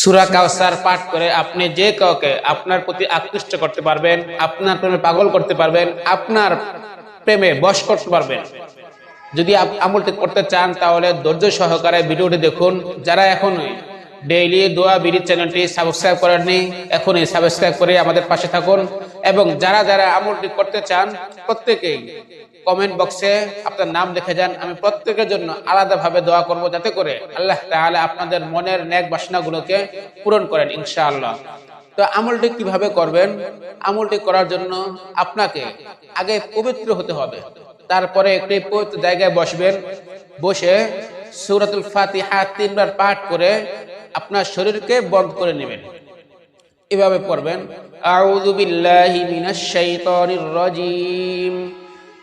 সুরা কাউসার পাঠ করে আপনি যে কাউকে আপনার প্রতি আকৃষ্ট করতে পারবেন, আপনার প্রেমে পাগল করতে পারবেন, আপনার প্রেমে বশ করতে পারবেন। যদি আমলটি করতে চান, তাহলে ধৈর্য সহকারে ভিডিওটি দেখুন। যারা এখন ডেইলি দোয়া বিডি চ্যানেলটি সাবস্ক্রাইব করেননি, এখনই সাবস্ক্রাইব করে আমাদের পাশে থাকুন। এবং যারা যারা আমলটি করতে চান, প্রত্যেকেই কমেন্ট বক্সে আপনার নাম লিখে যান। আমি প্রত্যেকের জন্য আলাদাভাবে দোয়া করব যাতে করে আল্লাহ তাহলে আপনাদের মনের ন্যাক বাসনাগুলোকে পূরণ করেন ইনশাআল্লাহ। তো আমলটি কীভাবে করবেন? আমলটি করার জন্য আপনাকে আগে পবিত্র হতে হবে। তারপরে একটি পবিত্র জায়গায় বসবেন। বসে সূরাতুল ফাতিহা তিনবার পাঠ করে আপনার শরীরকে বন্ধ করে নেবেন। এভাবে পড়বেন। আউযু বিল্লাহি মিনাশ শাইতানির রাজীম।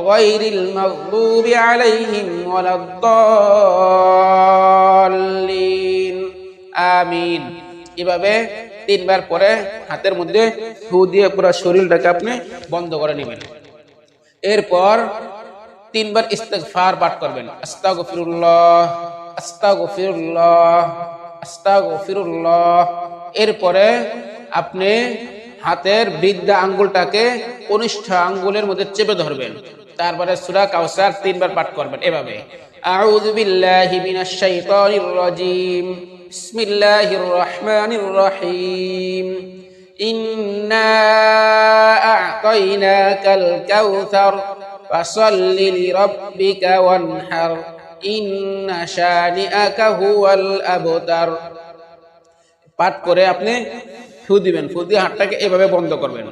غير المغضوب عليهم ولا الضالين آمين এভাবে তিনবার পরে হাতের মধ্যে ফু দিয়ে পুরো শরীরটাকে আপনি বন্ধ করে নেবেন এরপর তিনবার ইস্তেগফার পাঠ করবেন আস্তাগফিরুল্লাহ আস্তাগফিরুল্লাহ আস্তাগফিরুল্লাহ এরপরে আপনি হাতের বৃদ্ধা আঙ্গুলটাকে কনিষ্ঠ আঙ্গুলের মধ্যে চেপে ধরবেন তারপরে সূরা কাউসার তিনবার পাঠ করবেন এভাবে আউযু বিল্লাহি মিনাশ শাইতানির রাজীম বিসমিল্লাহির রহমানির রহিম إنا أعطيناك الكوثر فصل لربك وانحر إن شانئك هو الأبتر পাঠ করে আপনি ফু দিবেন, ফু দিয়ে হাতটাকে এভাবে বন্ধ করবেন।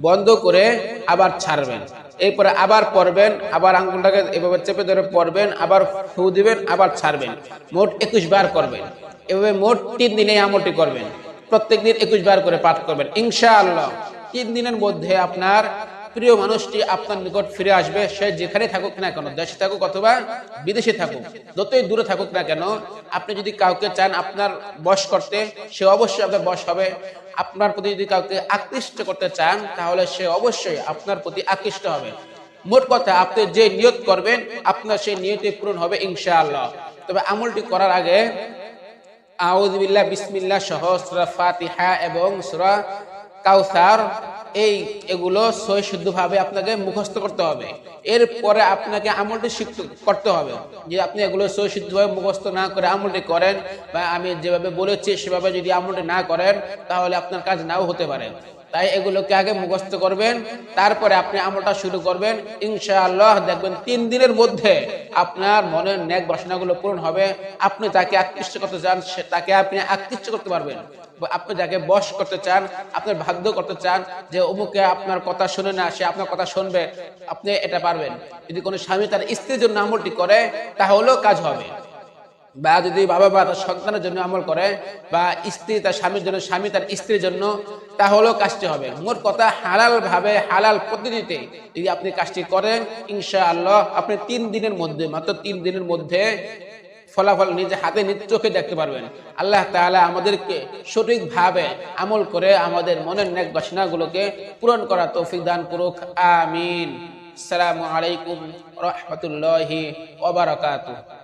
বন্ধ করে আবার ছাড়বেন। এরপরে আবার পড়বেন আবার আঙ্গুলটাকে এভাবে চেপে ধরে পড়বেন আবার ফু দিবেন, আবার ছাড়বেন। মোট একুশ বার করবেন। এভাবে মোট তিন দিনে আমলটি করবেন। প্রত্যেক দিন একুশ বার করে পাঠ করবেন। ইনশাআল্লাহ। তিন দিনের মধ্যে আপনার প্রিয় মানুষটি আপনার নিকট ফিরে আসবে, সে যেখানে থাকুক না কেন, দেশে থাকুক অথবা বিদেশে থাকুক, যতই দূরে থাকুক না কেন, আপনি যদি কাউকে চান আপনার বস করতে, সে অবশ্যই আপনার বস হবে। আপনার প্রতি যদি কাউকে আকৃষ্ট করতে চান, তাহলে সে অবশ্যই আপনার প্রতি আকৃষ্ট হবে। মোট কথা, আপনি যে নিয়ত করবেন, আপনার সেই নিয়তি পূরণ হবে, ইনশাআল্লাহ। তবে আমলটি করার আগে আউযুবিল্লাহ বিসমিল্লা সহ সূরা ফাতিহা এবং সূরা কাউসার এই, এগুলো সহিদ্ধভাবে আপনাকে মুখস্থ করতে হবে। এরপরে আপনাকে আমলটি করতে হবে। যে আপনি এগুলো সহিদ্ধভাবে মুখস্থ না করে আমলটি করেন বা আমি যেভাবে বলেছি সেভাবে যদি আমলটি না করেন, তাহলে আপনার কাজ নাও হতে পারে। তাই এগুলোকে আগে মুখস্থ করবেন, তারপরে আপনি আমলটা শুরু করবেন। ইনশাআল্লাহ দেখবেন তিন দিনের মধ্যে আপনার মনের ন্যাক বাসনাগুলো পূরণ হবে। আপনি তাকে আকৃষ্ট করতে চান তাকে আপনি আকৃষ্ট করতে পারবেন। আপনি যাকে বশ করতে চান, আপনার ভাগ্য করতে চান, যে অমুকে আপনার কথা শুনে না, সে আপনার কথা শুনবে, আপনি এটা পারবেন। যদি কোনো স্বামী তার স্ত্রীর জন্য আমলটি করে, তাহলেও কাজ হবে। বা যদি বাবা বা তার সন্তানের জন্য আমল করে বা স্ত্রী তার স্বামীর জন্য, স্বামী তার স্ত্রীর জন্য, তাহলেও কাজটি হবে। মোট কথা হালাল ভাবে হালাল পদ্ধতিতে যদি আপনি কাজটি করেন, ইনশাআল্লাহ আপনি তিন দিনের মধ্যে, মাত্র তিন দিনের মধ্যে ফলাফল নিজে হাতে, নিজ চোখে দেখতে পারবেন। আল্লাহ তাআলা আমাদেরকে সঠিকভাবে আমল করে আমাদের মনের নেক বাসনাগুলোকে পূরণ করা তৌফিক দান করুক। আমিন। আসসালামু আলাইকুম রহমতুল্লাহি ওয়া বারাকাতুহু।